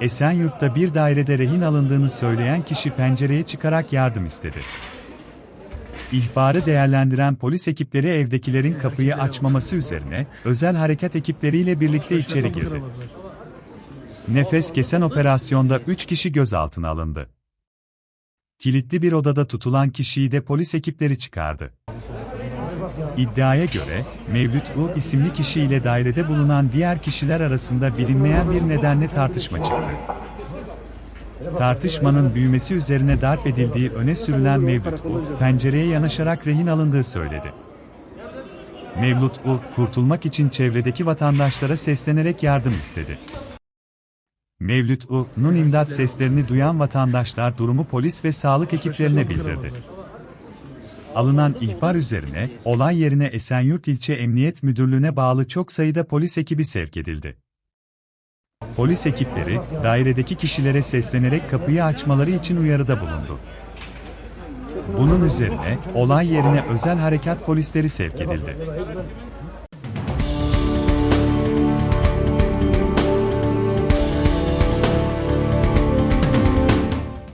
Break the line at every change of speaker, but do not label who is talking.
Esenyurt'ta bir dairede rehin alındığını söyleyen kişi pencereye çıkarak yardım istedi. İhbarı değerlendiren polis ekipleri evdekilerin kapıyı açmaması üzerine özel harekat ekipleriyle birlikte içeri girdi. Nefes kesen operasyonda 3 kişi gözaltına alındı. Kilitli bir odada tutulan kişiyi de polis ekipleri çıkardı. İddiaya göre, Mevlüt U isimli kişi ile dairede bulunan diğer kişiler arasında bilinmeyen bir nedenle tartışma çıktı. Tartışmanın büyümesi üzerine darp edildiği öne sürülen Mevlüt U, pencereye yanaşarak rehin alındığı söyledi. Mevlüt U, kurtulmak için çevredeki vatandaşlara seslenerek yardım istedi. Mevlüt U.'nun imdat seslerini duyan vatandaşlar durumu polis ve sağlık ekiplerine bildirdi. Alınan ihbar üzerine, olay yerine Esenyurt İlçe Emniyet Müdürlüğü'ne bağlı çok sayıda polis ekibi sevk edildi. Polis ekipleri, dairedeki kişilere seslenerek kapıyı açmaları için uyarıda bulundu. Bunun üzerine, olay yerine özel harekat polisleri sevk edildi.